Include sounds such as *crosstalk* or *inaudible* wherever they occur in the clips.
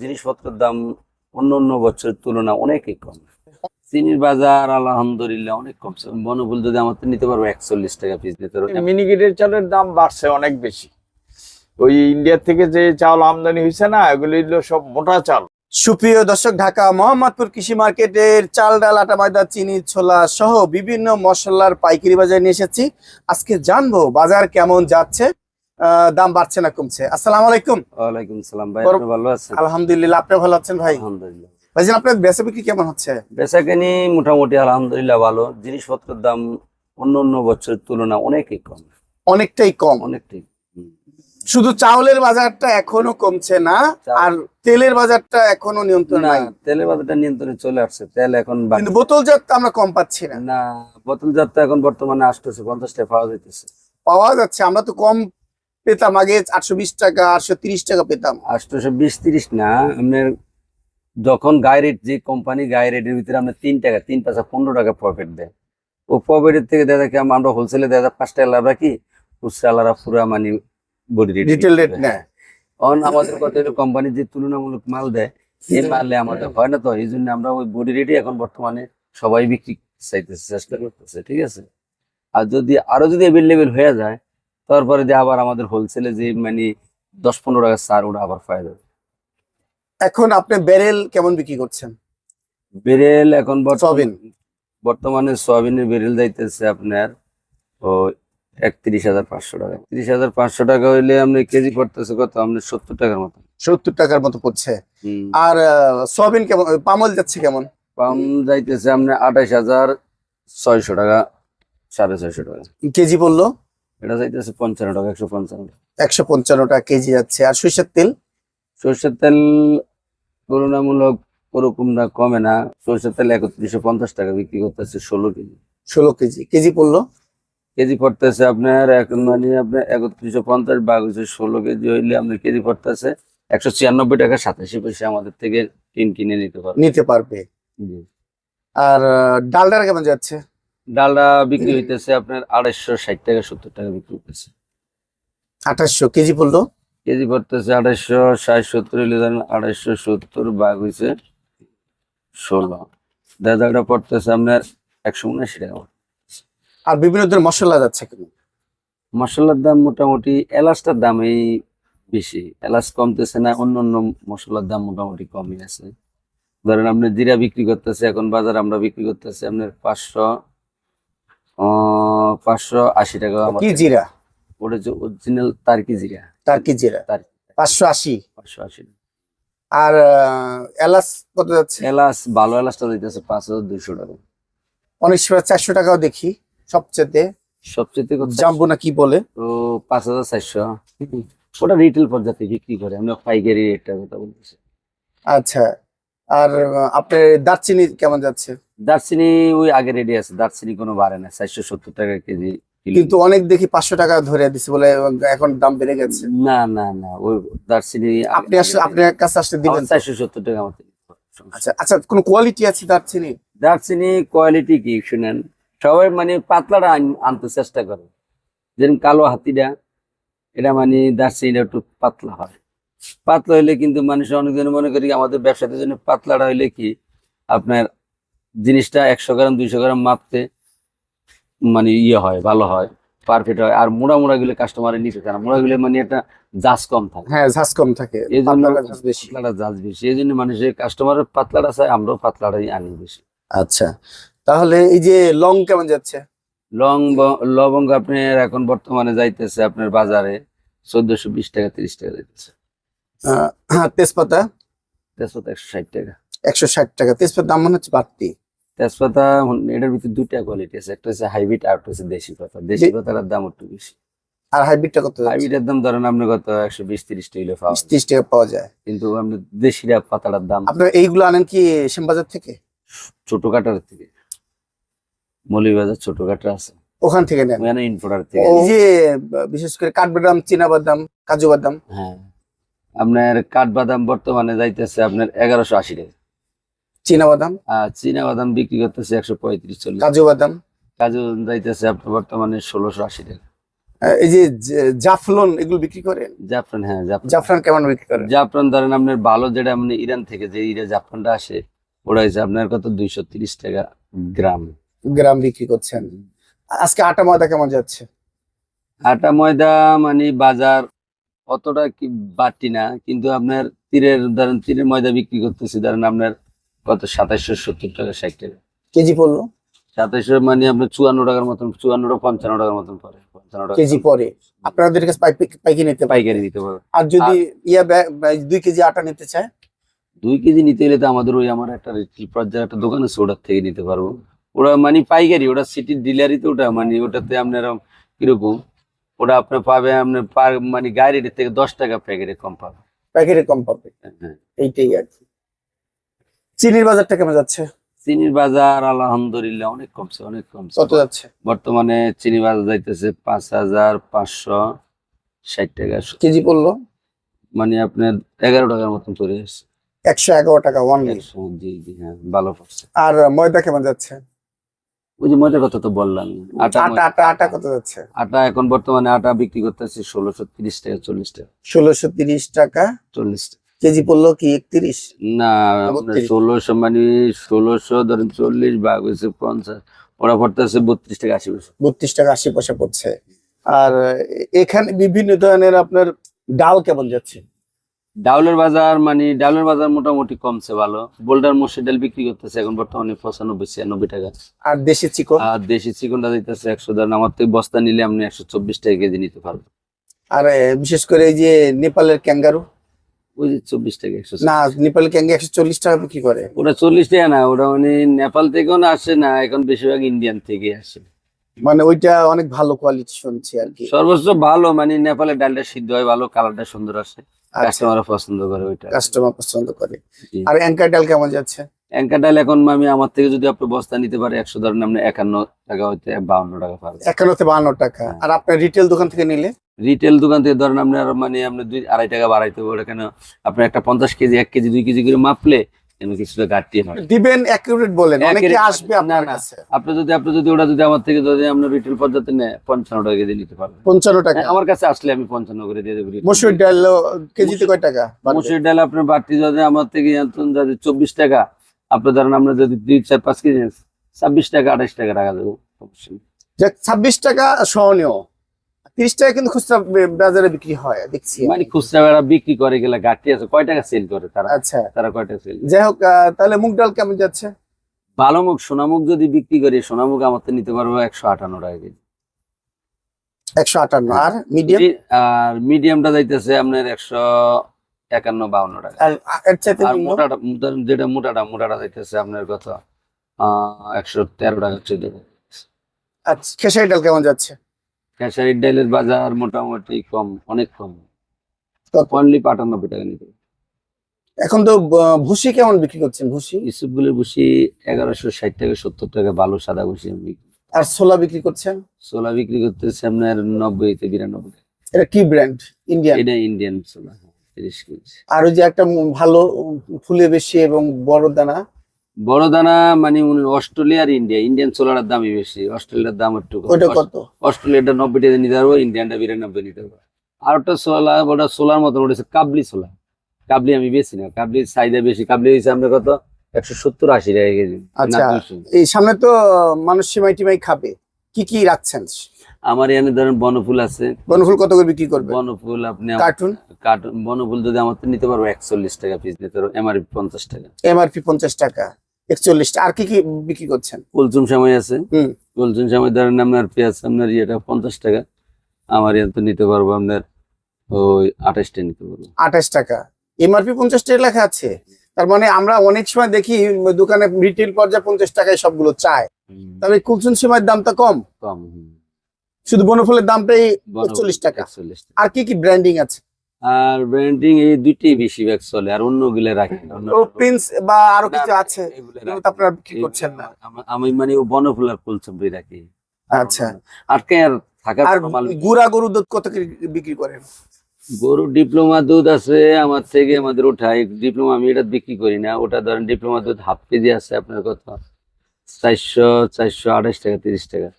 জিনিসপত্রের দাম অন্য অন্য বছরের তুলনা অনেকই কম। চিনির বাজার আলহামদুলিল্লাহ অনেক কমছে বনফুল যদি আমার নিতে পারব একচল্লিশ টাকা পিস দিতে পারব। মিনিকেটের চালের দাম বাড়ছে অনেক বেশি। ওই ইন্ডিয়া থেকে যে চাল আমদানি হয়েছে না এগুলি হলো সব মোটা চাল। সুপ্রিয় দর্শক ঢাকা মোহাম্মদপুর কৃষি মার্কেটের চাল ডাল আটা ময়দা চিনি ছোলা সহ বিভিন্ন মশলার পাইকারি বাজারে নিয়ে এসেছি। আজকে জানব বাজার কেমন যাচ্ছে। দাম বাড়ছে না কমছে? আসসালামু আলাইকুম। ওয়ালাইকুম সালাম ভাই আপনি ভালো আছেন? আলহামদুলিল্লাহ আপনি ভালো আছেন ভাই? আলহামদুলিল্লাহ। ভাইজান আপনার বেচা বিক্রি কেমন হচ্ছে? বেচাকেনি মোটামুটি আলহামদুলিল্লাহ ভালো। জিনিসপত্রের দাম অন্য অন্য বছরের তুলনা অনেকই কম। অনেকটাই কম। অনেকটাই শুধু চাউলের বাজারটা এখনও কমছে না আর তেলের বাজারটা এখনও নিয়ন্ত্রণ না নাই। তেলের বাজারটা নিয়ন্ত্রণে চলে আসছে। তেল এখন কিন্তু বোতলজাত আমরা কম পাচ্ছি না। না বোতল যাত্রা এখন বর্তমানে আসতেছে পঞ্চাশ টাকা পাওয়া যাইতেছে। পাওয়া যাচ্ছে আমরা তো কম পেতাম আগে আটশো বিশ টাকা আটশো তিরিশ টাকা পেতাম। আটশোশো বিশ তিরিশ না আপনার যখন গায়ে রেট যে কোম্পানি গায়ে রেটের ভিতরে আপনার তিন টাকা তিন পাঁচা পনেরো টাকা প্রফিট দেয়। ও প্রফিটের থেকে দেখা দেখি আমরা হোলসেলে যায় পাঁচ টাকা লাভ রাখি খুচরা পুরা মানে বডি রেট রিটেল রেট নেয় অন আমাদের কত কোম্পানি যে তুলনামূলক মাল দেয় এই মালে আমাদের হয় না তো এই জন্য আমরা ওই বডি রেটে এখন বর্তমানে সবাই বিক্রি চাইতেছে চেষ্টা করতেছে ঠিক আছে? আর যদি আরও যদি অ্যাভেলেবেল হয়ে যায় তারপরে যে আবার আমাদের হোলসেলে যে মানে দশ পনেরো টাকা সার ওটা আবার ফায়দা এখন আপনি ব্যারেল কেমন বিক্রি করছেন? বেরেল এখন বর্তমানে সয়াবিন। বর্তমানে সয়াবিনের বেরেল যাইতেছে আপনার ও একত্রিশ হাজার পাঁচশো টাকা। তিরিশ হাজার পাঁচশো টাকা হইলে আপনি কেজি পড়তেছে কত? আপনি সত্তর টাকার মতো। সত্তর টাকার মতো পড়ছে। আর সয়াবিন কেমন পামল যাচ্ছে কেমন? পাম যাইতেছে আপনি আঠাইশ হাজার ছয়শো টাকা সাড়ে ছয়শো টাকা। কেজি বলল এটা যাইতেছে পঞ্চান্ন টাকা একশো পঞ্চান্ন। টাকা একশো পঞ্চান্ন টাকা কেজি যাচ্ছে। আর সরিষার তেল? সরষের তেল তুলনামূলক ওরকম না কমে না। সরষের তেল একত্রিশশো পঞ্চাশ টাকা বিক্রি করতেছে ষোলো কেজি। ষোলো কেজি। কেজি পড়ল? কেজি পড়তেছে আপনার এখন মানে আপনার একত্রিশশো পঞ্চাশ হচ্ছে ষোলো কেজি হইলে আপনার কেজি পড়তেছে একশো ছিয়ানব্বই টাকা সাতাশি পয়সা আমাদের থেকে টিন কিনে নিতে পারবে। নিতে পারবে। আর ডালডা কেমন যাচ্ছে? ডালটা বিক্রি হইতেছে আপনার আড়াইশো ষাট টাকা সত্তর টাকা বিক্রি হইতেছে। আঠাশশো কেজি পড়ল? কেজি পড়তেছে আড়াইশো ষাট সত্তর হইলে ধরেন আড়াইশো সত্তর বাঘ হয়েছে ষোলো। দাদাটা পড়তেছে আপনার একশো উনআশি টাকা আর বিভিন্ন ধরনের মশলা যাচ্ছে কেমন মশলার দাম মোটামুটি এলাচটার দামই বেশি। এলাচ কমতেছে না অন্য অন্য মশলার দাম মোটামুটি কমই আছে। ধরেন আপনি জিরা বিক্রি করতেছে এখন বাজার আমরা বিক্রি করতেছি আপনার পাঁচশো পাঁচশো আশি টাকা কি জিরা? ওটা যে অরিজিনাল তার্কি জিরা। তার কি জিরা পাঁচশো আশি। পাঁচশো আশি। আর এলাচ কত যাচ্ছে? এলাচ ভালো এলাচটা দিতেছে পাঁচ হাজার দুইশো টাকা। অনেক সময় চারশো টাকাও দেখি সবচেয়ে সবচেয়ে কত? জাম্বো না কি বলে? তো পাঁচ হাজার চারশো। ওটা রিটেল পর্যায়ে বিক্রি করে আমরা পাইকারি রেটটার কথা বলতেছি। আচ্ছা। আর আপনার দারচিনি কেমন যাচ্ছে? দারচিনি ওই আগে রেডি আছে। দারচিনি কোনো বাড়ে না চারশো সত্তর টাকা কেজি কিন্তু অনেক দেখি পাঁচশো টাকা ধরে দিছে বলে এখন দাম বেড়ে গেছে। না না না ওই দারচিনি আপনি আসলে আপনার কাছে আসলে দিবেন চারশো সত্তর টাকা আমার আচ্ছা আচ্ছা কোন কোয়ালিটি আছে দারচিনি? দারচিনি কোয়ালিটি কি শুনেন? সবাই মানে পাতলাটা আনতে চেষ্টা করে। যেরকম কালো হাতিটা এটা মানে দারচিনিটা একটু পাতলা হয়। পাতলা হইলে কিন্তু মানুষ অনেকজন মনে করি আমাদের ব্যবসাদের জন্য পাতলাটা হইলে কি আপনার জিনিসটা একশো গ্রাম দুইশো গ্রাম মাপতে মানে ইয়ে হয় ভালো হয় পারফেক্ট হয়। আর মোড়া মোড়া গুলো কাস্টমারে নিতে চায় না। মোড়া গুলো মানে একটা জাজ কম থাকে। হ্যাঁ ঝাঁজ কম থাকে। এই জন্য পাতলাটা জাজ বেশি। এই জন্য মানুষের কাস্টমারের পাতলাটা চায় আমরাও পাতলাটাই আনি বেশি। আচ্ছা। তাহলে এই যে লং কেমন যাচ্ছে? লং লবঙ্গ আপনার এখন বর্তমানে যাইতেছে আপনার বাজারে চোদ্দশো বিশ টাকা তিরিশ টাকা যাইতেছে। হ্যাঁ, তেজপাতা? তেজপাতা একশো ষাট টাকা। একশো ষাট টাকা। তেজপাতার দাম মনে হচ্ছে বাড়তি। তেজপাতা এটার ভিতরে দুটা কোয়ালিটি আছে। একটা হচ্ছে হাইব্রিড আর একটা হচ্ছে দেশি পাতা। দেশি পাতার দাম একটু বেশি। আর হাইব্রিডটা কত হাইব্রিডের দাম ধরেন আপনি কত একশো বিশ তিরিশ টাকা পাওয়া বিশ ত্রিশ টাকা পাওয়া যায়। কিন্তু আপনি দেশিরা পাতাটার দাম এইগুলো আনেন কি শ্যামবাজার থেকে? ছোট কাটার থেকে। মৌলিবাজার ছোট কাটা আছে। ওখান থেকে নেন। ইনপোর্টার থেকে। এই যে বিশেষ করে কাঠবাদাম বাদাম কাজু বাদাম হ্যাঁ। আপনার কাঠবাদাম বর্তমানে যাইতেছে আপনার এগারোশো আশি টাকা। চীনা বাদাম চীনা বাদাম বিক্রি করতেছে একশো পঁয়ত্রিশ চল্লিশ। কাজু বাদাম? কাজু যাইতেছে আপনার বর্তমানে ষোলোশো আশি টাকা। এই যে জাফলন এগুলো বিক্রি করেন? জাফরান হ্যাঁ জাফরান কেমন বিক্রি করেন? জাফরান ধরেন আপনার ভালো যেটা মানে ইরান থেকে যে ইরা জাফরানটা আসে ওটা হচ্ছে আপনার কত? দুইশো তিরিশ টাকা গ্রাম। গ্রাম বিক্রি করছেন। আজকে আটা ময়দা কেমন যাচ্ছে? আটা ময়দা মানে বাজার অতটা কি বাড়তি না কিন্তু আপনার তীরের ধরেন তীরের ময়দা বিক্রি করতেছি ধরেন আপনার কত? সাতাইশশো সত্তর টাকা ষাট টাকা। কেজি পড়ল? সাতাইশশো মানে আপনার চুয়ান্ন টাকার মতন চুয়ান্ন পঞ্চান্ন টাকার মতন পড়ে পঞ্চান্ন টাকা। কেজি পরে আপনাদের কাছে পাইকারি নিতে পাইকারি নিতে পারবে। আর যদি ইয়া দুই কেজি আটা নিতে চায়? দুই কেজি নিতে হলে তো আমাদের ওই আমার একটা পর্যায়ে একটা দোকান আছে ওটার থেকে নিতে পারব। ওরা মানে পাইকারি ওটা সিটির ডিলারই তো ওটা মানে ওটাতে আপনার কীরকম? ওটা আপনার পাবে আপনার পার মানে গাড়ির থেকে দশ টাকা প্যাকেটে কম পাবে। পাইকারি কম পাবে। হ্যাঁ। এইটাই আর কি। চিনির বাজারটা কেমন যাচ্ছে? চিনির বাজার আলহামদুলিল্লাহ অনেক কমছে অনেক কমছে। কত যাচ্ছে? বর্তমানে চিনি বাজার যাইতেছে পাঁচ হাজার পাঁচশো ষাট টাকা। কেজি পড়ল? মানে আপনার এগারো টাকার মতন চলে আসছে। একশো এগারো টাকা ওয়ান জি জি হ্যাঁ ভালো পড়ছে। আর ময়দা কেমন যাচ্ছে? ওই যে মজার কথা তো বললাম। আটা আটা আটা আটা কত যাচ্ছে? আটা এখন বর্তমানে আটা বিক্রি করতেছি ষোলোশো তিরিশ টাকা চল্লিশ টাকা। ষোলোশো তিরিশ টাকা। চল্লিশ টাকা। কেজি পড়ল কি একত্রিশ? না ষোলোশো মানে ষোলোশো ধরেন চল্লিশ ভাগ হয়েছে পঞ্চাশ ওরা পড়তেছে বত্রিশ টাকা আশি পয়সা। বত্রিশ টাকা আশি পয়সা পড়ছে। আর এখানে বিভিন্ন ধরনের আপনার ডাল কেমন যাচ্ছে? ডাউলের বাজার মানে ডাউলের বাজার মোটামুটি কমছে ভালো। বোল্ডার মসুর ডাল বিক্রি করতেছে এখন বর্তমানে পঁচানব্বই ছিয়ানব্বই টাকা। আর দেশি চিকন? আর দেশি চিকনটা দিতেছে একশো ধরেন আমার থেকে বস্তা নিলে আপনি একশো চব্বিশ টাকা কেজি নিতে পারবেন। আর বিশেষ করে এই যে নেপালের ক্যাঙ্গারু? ওই চব্বিশ টাকা একশো না ক্যাঙ্গা একশো চল্লিশ টাকা বিক্রি করে। ওটা চল্লিশ টাকা না ওটা মানে নেপাল থেকেও না আসে না এখন বেশিরভাগ ইন্ডিয়ান থেকে আসে। মানে ওইটা অনেক ভালো কোয়ালিটি শুনছি আর কি। সর্বোচ্চ ভালো মানে নেপালের ডালটা সিদ্ধ হয় ভালো কালারটা সুন্দর আসে। আচ্ছা। পছন্দ করে ওইটা। কাস্টমার পছন্দ করে। আর অ্যাঙ্কার ডাল কেমন যাচ্ছে? অ্যাঙ্কার ডাল এখন আমি আমার থেকে যদি আপনি বস্তা নিতে পারে একশো ধরেন আপনি একান্ন টাকা হইতে বাউন্ন টাকা পাবেন একান্নতে বাহান্ন টাকা। আর আপনার রিটেল দোকান থেকে নিলে? রিটেল দোকান থেকে ধরেন আপনি আর মানে আপনি দুই আড়াই টাকা বাড়াইতে হবে ওটা কেন? আপনি একটা পঞ্চাশ কেজি এক কেজি দুই কেজি করে মাপলে এমনি কিছুটা ঘাটতি হয়। দিবেন অ্যাকুরেট বলেন অনেকে আসবে আপনার কাছে। আপনি যদি আপনি যদি ওটা যদি আমার থেকে যদি আপনার রিটেল নেয় পঞ্চান্ন টাকা কেজি নিতে পারবেন। পঞ্চান্ন টাকা। হ্যাঁ, আমার কাছে আসলে আমি পঞ্চান্ন করে দিয়ে দেবো মসুর ডাল কেজিতে কয় টাকা? বাড়বে? মসুর ডাল আপনার বাড়তি যদি আমার থেকে যদি চব্বিশ টাকা আপনি ধরেন আমরা যদি দুই চার পাঁচ কেজি ছাব্বিশ টাকা আঠাশ টাকা টাকা দেবো। ছাব্বিশ টাকা সহনীয়। তিরিশ টাকা কিন্তু খুচরা বাজারে বিক্রি হয় দেখছি মানে খুচরা বিক্রি করে গেলে ঘাটতি আছে। কয় টাকা সেল করে তারা? আচ্ছা। তারা কয় টাকা সেল যাই হোক তাহলে মুগ ডাল কেমন যাচ্ছে? ভালো সোনামুখ যদি বিক্রি করি সোনামুখ আমার তো নিতে পারব একশো আটান্ন টাকা কেজি। একশো আটান্ন। আর মিডিয়াম? আর মিডিয়ামটা যাইতেছে আপনার একশো একান্ন বাউন্ন টাকা। আর মোটাটা যেটা মোটাটা মোটাটা যাইতেছে আপনার আহ একশো তেরো টাকা চোদ্দ টাকা আচ্ছা খেসারি ডাল কেমন যাচ্ছে? খেসারির ডালের বাজার মোটামুটি কম অনেক কম? অনলি আটানব্বই টাকা নিতে। এখন তো ভুসি কেমন বিক্রি করছেন ভুসি? ইসুপগুলির বসি এগারোশো ষাট টাকা সত্তর টাকা ভালো সাদা আমি বিক্রি আর ছোলা বিক্রি করছেন? ছোলা বিক্রি করতেছে আপনার নব্বই থেকে বিরানব্বই এটা কি ব্র্যান্ড ইন্ডিয়ান এটা ইন্ডিয়ান তিরিশ কেজি। আর ওই যে একটা ভালো ফুলে বেশি এবং বড় দানা বড় দানা মানে উনি অস্ট্রেলিয়া আর ইন্ডিয়া ইন্ডিয়ান ছোলার দামই বেশি অস্ট্রেলিয়ার দাম একটু কত? অস্ট্রেলিয়াটা নব্বই টাকা নিতে পারব ইন্ডিয়ানটা বিরানব্বই নিতে পারব। আর একটা ছোলা ওটা সোলার মতন ওটা হচ্ছে কাবলি ছোলা কাবলি আমি বেশি না কাবলির চাহিদা বেশি। কাবলি হচ্ছে আমরা কত? একশো সত্তর আশি টাকা কেজি আচ্ছা। এই সামনে তো মানুষ সেমাই টিমাই খাবে। কি কি রাখছেন? আমার এখানে ধরেন বনফুল আছে। বনফুল কত করে বিক্রি করবে বনফুল আপনি কার্টুন? কার্টুন বনফুল যদি আমার তো নিতে পারব একচল্লিশ টাকা পিস নিতে পারব এমআরপি পঞ্চাশ টাকা। এমআরপি পঞ্চাশ টাকা। একচল্লিশ আর কি কি বিক্রি করছেন? কুলচুম সময় আছে। হুম। কুলচুম সময় ধরেন আপনার পেঁয়াজ আপনার ইয়েটা পঞ্চাশ টাকা। আমার ইয়ে তো নিতে পারব আপনার ওই আঠাশটা নিতে পারব। আঠাশ টাকা। এমআরপি পঞ্চাশ টাকা লেখা আছে। তার মানে আমরা অনেক সময় দেখি দোকানে রিটেল পর্যায়ে পঞ্চাশ টাকায় সবগুলো চায়। তবে কুলসুন সিমাইয়ের দামটা কম। কম শুধু বনফুলের দামটাই বনফুল 41 টাকা। 41 টাকা। আর কি কি ব্র্যান্ডিং আছে? আর ব্র্যান্ডিং এই দুইটাই বেশিরভাগ চলে আর অন্যগুলো রাখি। ও প্রিন্স বা আরও কিছু আছে এগুলো আপনারা। বিক্রি করছেন না। আমি মানে ও বনফুল আর কুলচুমড়ি রাখি। আচ্ছা। আর কে আর থাকার আর গুড়া গরু দুধ কত করে বিক্রি করেন? গরু ডিপ্লোমা দুধ আছে আমার থেকে আমাদের ওঠাই ডিপ্লোমা আমি এটা বিক্রি করি না। ওটা ধরেন ডিপ্লোমা দুধ হাফ কেজি আছে আপনার কত? চারশো চারশো আঠাশ টাকা তিরিশ টাকা।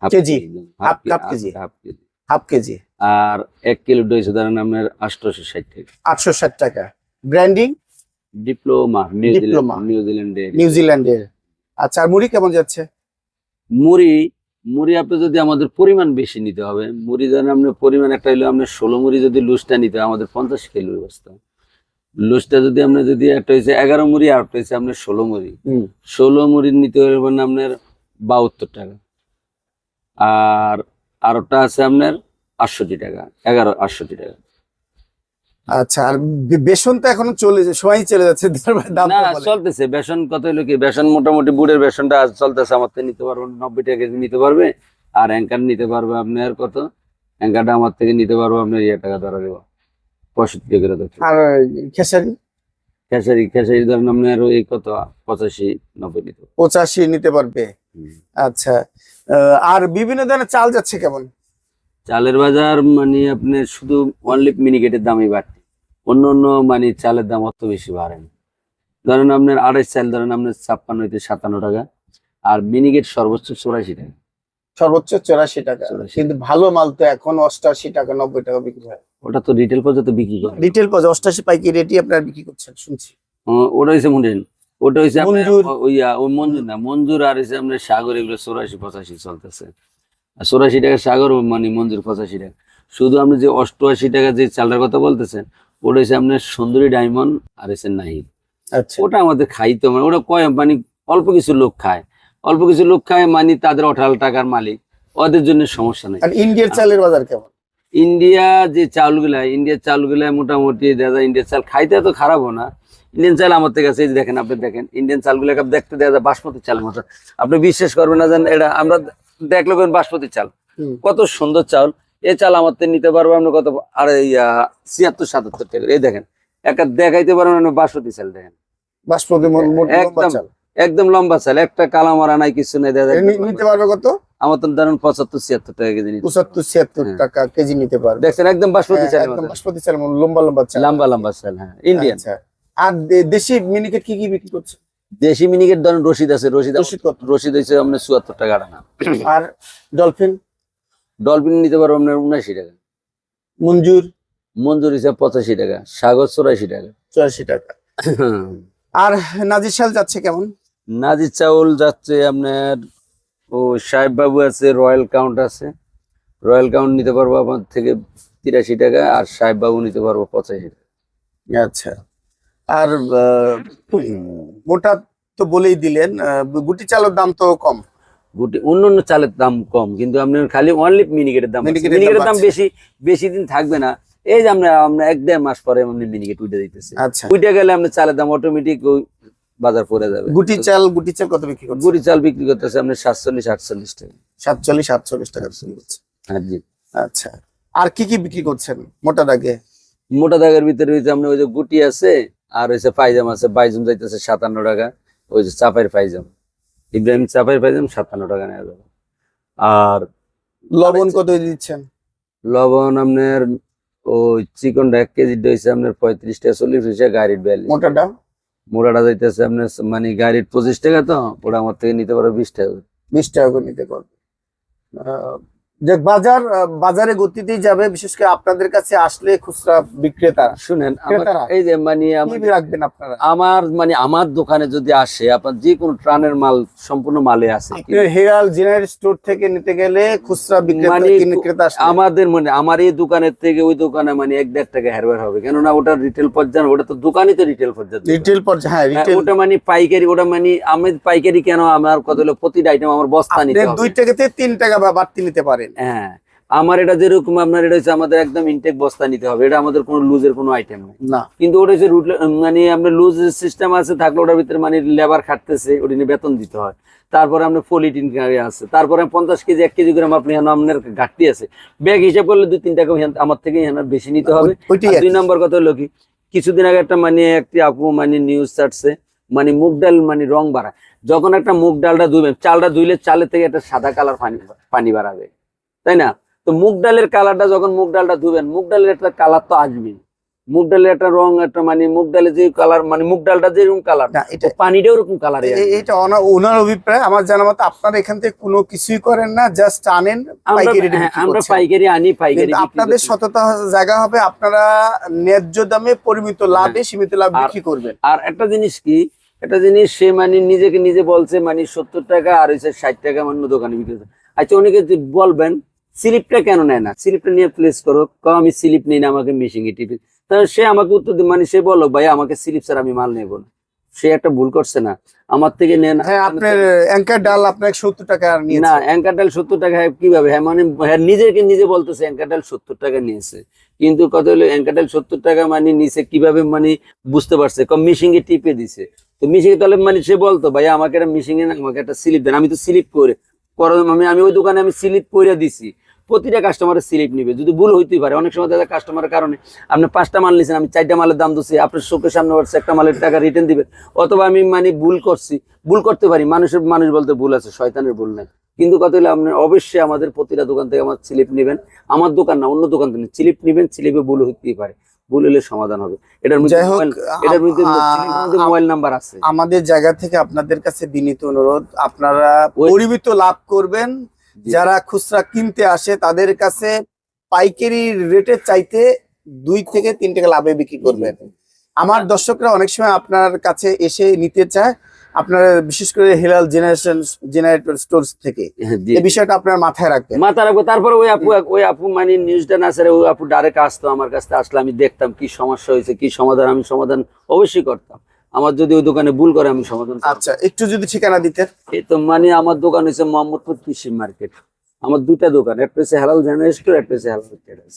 Half KG? Half- half KG? Half KG. Half KG? আর এক কিলো হয়েছে ধরেন আপনার আটশোশো ষাট টাকা। আটশো ষাট টাকা। Branding diploma Diploma. নিউজিল্যান্ড নিউজিল্যান্ডে নিউজিল্যান্ডের আচ্ছা আর মুড়ি কেমন যাচ্ছে? মুড়ি মুড়ি আপনি যদি আমাদের পরিমাণ বেশি নিতে হবে মুড়ি ধরেন আপনার পরিমাণ একটা হলো আপনার ষোলো মুড়ি যদি লুজটা নিতে হয় আমাদের পঞ্চাশ কিলো বস্তা। লুজটা যদি আপনার যদি একটা হয়েছে এগারো মুড়ি আর একটা হয়েছে আপনার ষোলো মুড়ি। ষোলো মুড়ি নিতে পারবেন আপনার বাহাত্তর টাকা। আর আরটা আছে আপনার আটষট্টি টাকা এগারো আটষট্টি টাকা। আচ্ছা আর বেসন তো এখনও চলে যাচ্ছে না চলতেছে। বেসন কত হলো কি? বেসন মোটামুটি বুড়ের বেসনটা আজ চলতেছে আমার থেকে নিতে পারবেন নব্বই টাকা কেজি নিতে পারবে আর অ্যাঙ্কার নিতে পারবে আপনার কত? অ্যাঙ্কারটা আমার থেকে নিতে পারব আপনার ইয়ে টাকা ধরা দেবো। পঁয়ষট্টি টাকা আর খেসারি? খেসারি খেসারি ধরেন আপনার ওই কত? পঁচাশি নব্বই নিতে পারবে। পঁচাশি নিতে পারবে। আচ্ছা আর বিভিন্ন ধরনের চাল যাচ্ছে কেমন? চালের বাজার মানে আপনার শুধু অনলি মিনিকেটের দামই বাড়ছে অন্য অন্য মানে চালের দাম অত বেশি বাড়ে না। ধরেন আপনার আড়াইশ চাল ধরেন আপনার ছাপ্পান্ন হইতে সাতান্ন টাকা। আর মিনিকেট সর্বোচ্চ চৌরাশি টাকা। সর্বোচ্চ চৌরাশি টাকা। কিন্তু ভালো মাল তো এখন অষ্টাশি টাকা নব্বই টাকা বিক্রি হয়। ওটা তো রিটেল পর্যন্ত বিক্রি করে। রিটেল পর্যায়ে অষ্টাশি পাইকারি রেটই আপনারা বিক্রি করছেন শুনছি। ওটা হচ্ছে মুন্ডেন ওটা হচ্ছে মঞ্জুর। ওই মঞ্জুর না মঞ্জুর আর হচ্ছে আপনার সাগর এগুলো চৌরাশি পঁচাশি চলতেছে। চৌরাশি টাকা সাগর মানে মঞ্জুর পঁচাশি টাকা। শুধু আপনি যে অষ্টআশি টাকা যে চালটার কথা বলতেছেন ওটা হচ্ছে আপনার সুন্দরী ডায়মন্ড আর হচ্ছে নাহিদ। আচ্ছা। ওটা আমাদের খাইতে মানে ওটা কয় মানে অল্প কিছু লোক খায়। অল্প কিছু লোক খায় মানে তাদের আঠারো টাকার মালিক ওদের জন্য সমস্যা নেই। ইন্ডিয়ার চালের বাজার কেমন? ইন্ডিয়া যে চাউলগুলা ইন্ডিয়ার চাউলগুলা মোটামুটি দাদা ইন্ডিয়ার চাল খাইতে তো খারাপও না। ইন্ডিয়ান চাল আমার থেকে আছে দেখেন আপনি দেখেন ইন্ডিয়ান চালগুলো দেখতে দেখা যায় বাসমতি চাল মতো। আপনি বিশ্বাস করবেন না জানেন এটা আমরা দেখলে কোন বাসমতি চাল। কত সুন্দর চাল। এই চাল আমার নিতে পারব আপনি কত আর ছিয়াত্তর সাতাত্তর টাকা। এই দেখেন একটা দেখাইতে পারবেন আপনি বাসমতি চাল দেখেন। বাসমতি একদম। একদম লম্বা চাল। একটা কালা মারা নাই কিছু নেই এ নিতে পারবে কত? আমার তো ধরেন পঁচাত্তর ছিয়াত্তর টাকা কেজি পঁচাত্তর ছিয়াত্তর হ্যাঁ। টাকা কেজি নিতে পারবে। দেখছেন একদম বাসমতি হ্যাঁ, চাল বাসমতি চাল লম্বা লম্বা চাল। লম্বা লম্বা চাল হ্যাঁ ইন্ডিয়ান আচ্ছা। আর দেশি মিনিকেট কি কি বিক্রি করছে? দেশি মিনিকেট ধরেন রশিদ আছে রশিদ রশিদ হচ্ছে আপনার চুয়াত্তর টাকা আনা *clears throat* আর ডলফিন? ডলফিন নিতে পারব আপনার উনআশি টাকা। মঞ্জুর? মঞ্জুর হিসাব পঁচাশি টাকা সাগর চৌরাশি টাকা। চুরাশি টাকা। *clears throat* আর নাজির শাল যাচ্ছে কেমন? নাজির চাউল যাচ্ছে আপনার ও সাহেব বাবু আছে রয়্যাল কাউন্ট আছে। রয়্যাল কাউন্ট নিতে পারব আমার থেকে তিরাশি টাকা আর সাহেব বাবু নিতে পারব পঁচাশি টাকা। আচ্ছা। আর মোটা তো বলেই দিলেন গুটি চালের দাম তো কম। গুটি অন্য অন্য চালের দাম কম কিন্তু আপনার খালি অনলি মিনিকেটের দাম মিনিকেটের দাম। বেশি বেশি দিন থাকবে না। এই যে আমরা আমরা এক দেড় মাস পরে আপনি মিনিকেট উঠে দিতেছে আচ্ছা। উঠে গেলে আপনার চালের দাম অটোমেটিক বাজার পড়ে যাবে। গুটি চাল গুটি চাল কত বিক্রি করছে গুড়ি চাল বিক্রি করতেছে আপনার সাতচল্লিশ আটচল্লিশ টাকা। সাতচল্লিশ সাতচল্লিশ টাকা হ্যাঁ জি। আচ্ছা। আর কি কি বিক্রি করছেন মোটা দাগে? মোটা দাগের ভিতরে হয়েছে আপনার ওই যে গুটি আছে আর হয়েছে পাইজাম আছে পাইজাম যাইতেছে সাতান্ন টাকা। ওই যে চাপের পাইজাম ইব্রাহিম চাপের পাইজাম সাতান্ন টাকা নেওয়া যাবে। আর লবণ কত দিচ্ছেন? লবণ আপনার ওই চিকনটা এক কেজি হয়েছে আপনার পঁয়ত্রিশ টাকা চল্লিশ হয়েছে গাড়ির বিয়াল্লিশ মোটাটা? মোটাটা যাইতেছে আপনার মানে গাড়ির পঁচিশ টাকা তো ওটা আমার থেকে নিতে পারো বিশ টাকা। করে। বিশ টাকা করে নিতে পারবে। দেখ বাজার বাজারে গতিতেই যাবে বিশেষ করে আপনাদের কাছে আসলে খুচরা বিক্রেতা। শুনেন এই যে মানে আমার রাখবেন আপনারা? আমার মানে আমার দোকানে যদি আসে আপনার যে কোনো ট্রানের মাল সম্পূর্ণ মালে আছে হেরাল জেনারেল স্টোর থেকে নিতে গেলে খুচরা বিক্রেতা মানে আমাদের মানে আমার এই দোকানের থেকে ওই দোকানে মানে এক দেড় টাকা হেরবার হবে। কেননা ওটা রিটেল পর্যায়ে ওটা তো দোকানই তো রিটেল পর্যায়ে। রিটেল পর্যায়ে হ্যাঁ ওটা মানে পাইকারি ওটা মানে আমি পাইকারি কেন আমার কত হলো প্রতিটা আইটেম আমার বস্তা নিতে দুই টাকা থেকে তিন টাকা বা বাড়তি নিতে পারেন। হ্যাঁ। আমার এটা যেরকম আপনার এটা হচ্ছে আমাদের একদম ইনটেক বস্তা নিতে হবে। এটা আমাদের কোনো লুজের কোনো আইটেম নেই। না। কিন্তু ওটা হচ্ছে রুট মানে আপনার লুজ সিস্টেম আছে থাকলে ওটার ভিতরে মানে লেবার খাটতেছে ওটা নিয়ে বেতন দিতে হয়। তারপরে আপনার পলিটিন আছে। তারপরে পঞ্চাশ কেজি এক কেজি গ্রাম আপনি আপনার ঘাটতি আছে। ব্যাগ হিসাব করলে দুই তিন টাকা আমার থেকে বেশি নিতে হবে। দুই। নম্বর কথা হলো কি কিছুদিন আগে একটা মানে একটি আপু মানে নিউজ ছাড়ছে মানে মুগ ডাল মানে রং বাড়ায় যখন একটা মুগ ডালটা ধুবেন চালটা ধুইলে চালের থেকে একটা সাদা কালার পানি পানি বাড়াবে। তাই না? তো মুগ ডালের কালারটা যখন মুগ ডালটা ধুবেন মুগ ডালের একটা কালার তো আসবেই। মুগ ডালের একটা রং একটা মানে মুগ ডালের যে কালার মানে মুগ ডালটা যেরকম কালার এটা পানিটা ওরকম কালার এটা ওনা- ওনার অভিপ্রায় আমার জানা মতো আপনারা এখান থেকে কোনো কিছুই করেন না জাস্ট আনেন আমরা পাইকারি হ্যাঁ, আনি পাইকারি আপনাদের সততা জায়গা হবে আপনারা ন্যায্য দামে পরিমিত লাভে সীমিত লাভ হ্যাঁ। বিক্রি করবেন। আর একটা জিনিস কি একটা জিনিস সে মানে নিজেকে নিজে বলছে মানে সত্তর টাকা আর হচ্ছে ষাট টাকা অন্য দোকানে বিক্রি আচ্ছা অনেকে বলবেন স্লিপটা কেন নেয় না? স্লিপটা নিয়ে প্লেস করো। কও আমি স্লিপ নিই না আমাকে মেশিং এ টিপে। তাহলে সে আমাকে উত্তর দিবে মানে সে বলো ভাই আমাকে স্লিপ স্যার আমি মাল নেব না। সে একটা ভুল করছে না। আমার থেকে নেন হ্যাঁ আপনার অ্যাঙ্কার ডাল আপনাকে সত্তর টাকা নিয়েছে। না অ্যাঙ্কার ডাল সত্তর টাকা কীভাবে? হ্যাঁ মানে হ্যাঁ নিজেকে নিজে বলতেছে অ্যাঙ্কার ডাল সত্তর টাকা নিয়েছে। কিন্তু কত হলো অ্যাঙ্কার ডাল সত্তর টাকা মানে নিছে কীভাবে? মানে বুঝতে পারছে। কম মিশিং এ টিপে দিছে। তো মিশিং তাহলে মানে সে বলতো ভাই আমাকে একটা মিশিং এ না, আমাকে একটা স্লিপ দেন। আমি তো স্লিপ করে। করো আমি আমি ওই দোকানে আমি স্লিপ করে দিছি। প্রতিটা কাস্টমারের স্লিপ নিবে। যদি ভুল হইতেই পারে, অনেক সময় দাদা কাস্টমারের কারণে আপনি পাঁচটা মাল নিয়েছেন আমি চারটা মালের দাম দিচ্ছি আপনার চোখের সামনে হচ্ছে একটা মালের টাকা রিটার্ন দিবেন অথবা আমি মানে ভুল করছি, ভুল করতে পারি, মানুষের, মানুষ বলতে ভুল আছে, শয়তানের ভুল নাই। কিন্তু কথা হলো, আপনি অবশ্যই আমাদের প্রতিটা দোকান থেকে আমার স্লিপ নেবেন। আমার দোকান না, অন্য দোকান থেকে স্লিপ নেবেন স্লিপে ভুল হইতেই পারে। ভুল হলে সমাধান হবে। এটার যাই হোক এটার মধ্যে মোবাইল নাম্বার আছে। আমাদের জায়গা থেকে আপনাদের কাছে বিনীত অনুরোধ আপনারা পরিমিত লাভ করবেন। যারা খুচরা কিনতে আসে তাদের কাছে পাইকারি রেটের চাইতে দুই থেকে তিন টাকা লাভে বিক্রি করবেন। আমার দর্শকরা অনেক সময় আপনার কাছে এসে নিতে চায় আপনারা বিশেষ করে হেলাল জেনারেশন জেনারেটর স্টোর থেকে হ্যাঁ, এই বিষয়টা আপনার মাথায় রাখবেন। মাথায় রাখব। তারপরে ওই আপু ওই আপু মানে নিউজটা না স্যার ওই আপু ডাইরেক্ট আসতো আমার কাছে আসলে আমি দেখতাম কি সমস্যা হয়েছে কি সমাধান আমি সমাধান অবশ্যই করতাম। আমার যদি ওই দোকানে ভুল করে আমি সমাধান আচ্ছা একটু যদি ঠিকানা দিতেন। এই তো মানে আমার দোকান হচ্ছে মোহাম্মদপুর কৃষি মার্কেট। আমার দুটা দোকান একটা হচ্ছে হেলাল জেনারেল স্টোর একটা হচ্ছে হেলাল ট্রেডার্স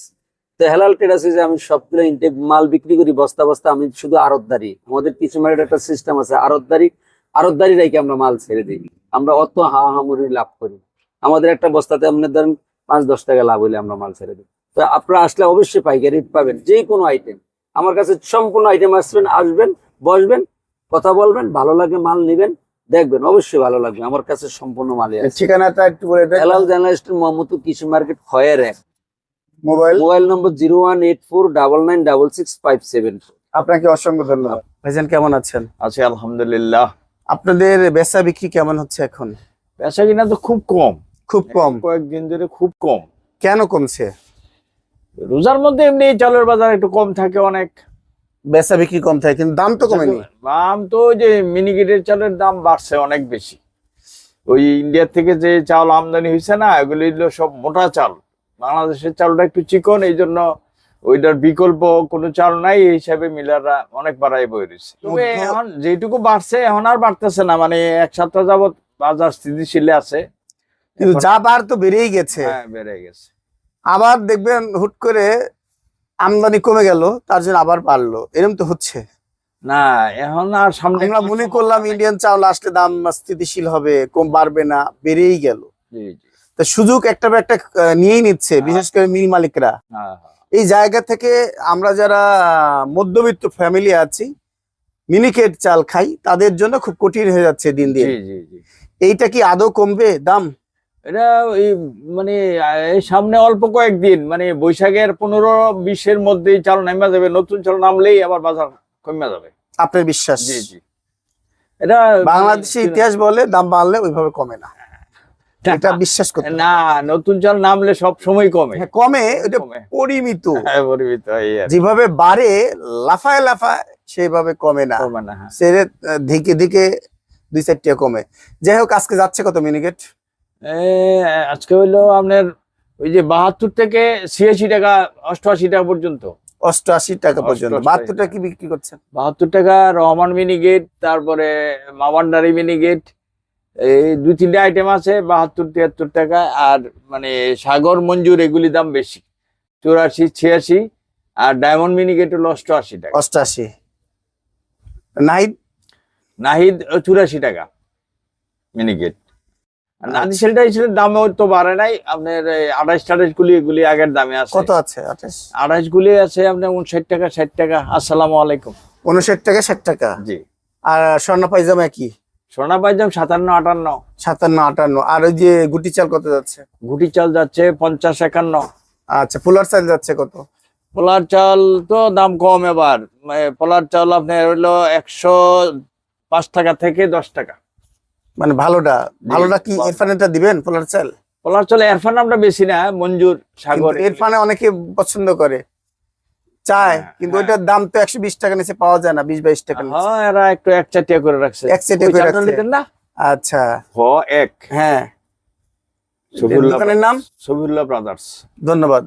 তো হেলাল ট্রেডার্স যে আমি সবগুলো ইনটেক মাল বিক্রি করি বস্তা বস্তা আমি শুধু আড়তদারি। আমাদের কৃষি মার্কেট একটা সিস্টেম আছে আড়তদারি। আড়তদারি রেখে আমরা মাল ছেড়ে দিই। আমরা অত হাহামুরি লাভ করি আমাদের একটা বস্তাতে আপনার ধরেন পাঁচ দশ টাকা লাভ হলে আমরা মাল ছেড়ে দিই। তো আপনারা আসলে অবশ্যই পাইকারি পাবেন যে কোনো আইটেম আমার কাছে সম্পূর্ণ আইটেম আসবেন আসবেন বসবেন কথা বলবেন ভালো লাগে মাল নেবেন দেখবেন অবশ্যই ভালো লাগবে। আমার কাছে সম্পূর্ণ মালই আছে। ঠিকানাটা একটু বলে দেন। হেলাল জার্নালিস্ট মোহাম্মদপুর কৃষি মার্কেট খয়ের এক। Mobile? Mobile number zero one eight four double nine double six five seven আপনাকে অসংখ্য ধন্যবাদ। ভাইজান কেমন আছেন? আছে আলহামদুলিল্লাহ। আপনাদের বেচা বিক্রি কেমন হচ্ছে এখন? বেচা কিনা তো খুব কম। খুব কম? কয়েকদিন ধরে খুব কম। কেন কমছে? রোজার মধ্যে এমনি চালের বাজার একটু কম থাকে অনেক। বেচা বিক্রি কম থাকে কিন্তু দাম তো কমেনি। দাম তো ওই যে মিনিকেটের চালের দাম বাড়ছে অনেক বেশি। ওই ইন্ডিয়া থেকে যে চাল আমদানি হয়েছে না এগুলি হলো সব মোটা চাল। বাংলাদেশের চালটা একটু চিকন এই জন্য ওইটার বিকল্প কোনো চাল নাই এই হিসাবে মিলাররা অনেক বাড়াই বই রয়েছে। তবে এখন যেটুকু বাড়ছে এখন আর বাড়তেছে না মানে এক সপ্তাহ যাবত বাজার স্থিতিশীল আছে। কিন্তু যা বার তো বেড়েই গেছে। হ্যাঁ বেড়ে গেছে। আবার দেখবেন হুট করে আমদানি কমে গেল তার জন্য আবার বাড়লো। এরকম তো হচ্ছে। না এখন আর সামনে আমরা মনে করলাম ইন্ডিয়ান চাউল আসলে দাম স্থিতিশীল হবে কম বাড়বে না বেড়েই গেল। জি সুযোগ একটা বা একটা নিয়েই নিচ্ছে বিশেষ করে মিল মালিকরা। হ্যাঁ হ্যাঁ। এই জায়গা থেকে আমরা যারা মধ্যবিত্ত ফ্যামিলি আছি মিনিকেট চাল খাই তাদের জন্য খুব কঠিন হয়ে যাচ্ছে দিন দিন। এইটা কি আদৌ কমবে দাম? এটা ওই মানে এই সামনে অল্প কয়েকদিন মানে বৈশাখের পনেরো বিশের মধ্যেই চাল নামা যাবে নতুন চাল নামলেই আবার বাজার কমে যাবে। আপনার বিশ্বাস? জি জি। এটা বাংলাদেশের ইতিহাস বলে দাম বাড়লে ওইভাবে কমে না, এটা বিশ্বাস করতে না নতুন চাল নামলে সব সময় কমে। হ্যাঁ, কমে কমে। পরিমিত। *laughs* হ্যাঁ, পরিমিত। যেভাবে বাড়ে লাফায় লাফায় সেইভাবে কমে না। কমে না। সেরে দিকে দিকে দুই চারটিয়া কমে। যাই হোক আজকে যাচ্ছে কত মিনিকেট আজকে হইল আপনার ওই যে বাহাত্তর থেকে ছিয়াশি টাকা অষ্টআশি টাকা পর্যন্ত। অষ্টআশি টাকা পর্যন্ত। বাহাত্তর টাকা কি বিক্রি করছেন? বাহাত্তর টাকা রহমান মিনিগেট তারপরে মামান্ডারি মিনিগেট এই দুই তিনটে আইটেম আছে বাহাত্তর তিয়াত্তর টাকা আর মানে সাগর মঞ্জুর এগুলি দাম বেশি। চুরাশি ছিয়াশি আর ডায়মন্ড মিনিগেট হলো অষ্টআশি টাকা। অষ্টআশি। নাহিদ? নাহিদ চুরাশি টাকা মিনিগেট আর নাদি সেলটা হিসেবে দামে তো বাড়ে নাই। আপনার আঠাশ টাঠাশ গুলি এগুলি আগের দামে আছে। কত আছে আঠাশ? আঠাশ গুলি আছে আপনার উনষাট টাকা ষাট টাকা। আসসালামু আলাইকুম। উনষাট টাকা ষাট টাকা? জি। আর স্বর্ণ পাইজামা কি? সোনা পাইজাম সাতান্ন আটান্ন। সাতান্ন আটান্ন। আর ওই যে গুটি চাল কত যাচ্ছে? ঘুটি চাল যাচ্ছে পঞ্চাশ একান্ন। আচ্ছা ফুলার চাল যাচ্ছে কত? পোলার চাল তো দাম কম এবার। পোলার চাল আপনার হইল একশো পাঁচ টাকা থেকে দশ টাকা। মানে ভালোটা। ভালোটা কি ইরফানেরটা দিবেন পোলার চাল? পোলার চাল এরফান আমরা বেশি না মঞ্জুর সাগর। ইরফানে অনেকে পছন্দ করে। চায় হ্যাঁ, কিন্তু হ্যাঁ। ওইটার দাম তো একশো বিশ টাকা নিচে পাওয়া যায় না বিশ বাইশ টাকা হ্যাঁ এরা একটু এক চাটিয়া করে রাখছে। এক চাটিয়া করে রাখছে। না? আচ্ছা। হ এক। হ্যাঁ। দোকানের নাম? সবিউল্লাহ ব্রাদার্স ধন্যবাদ।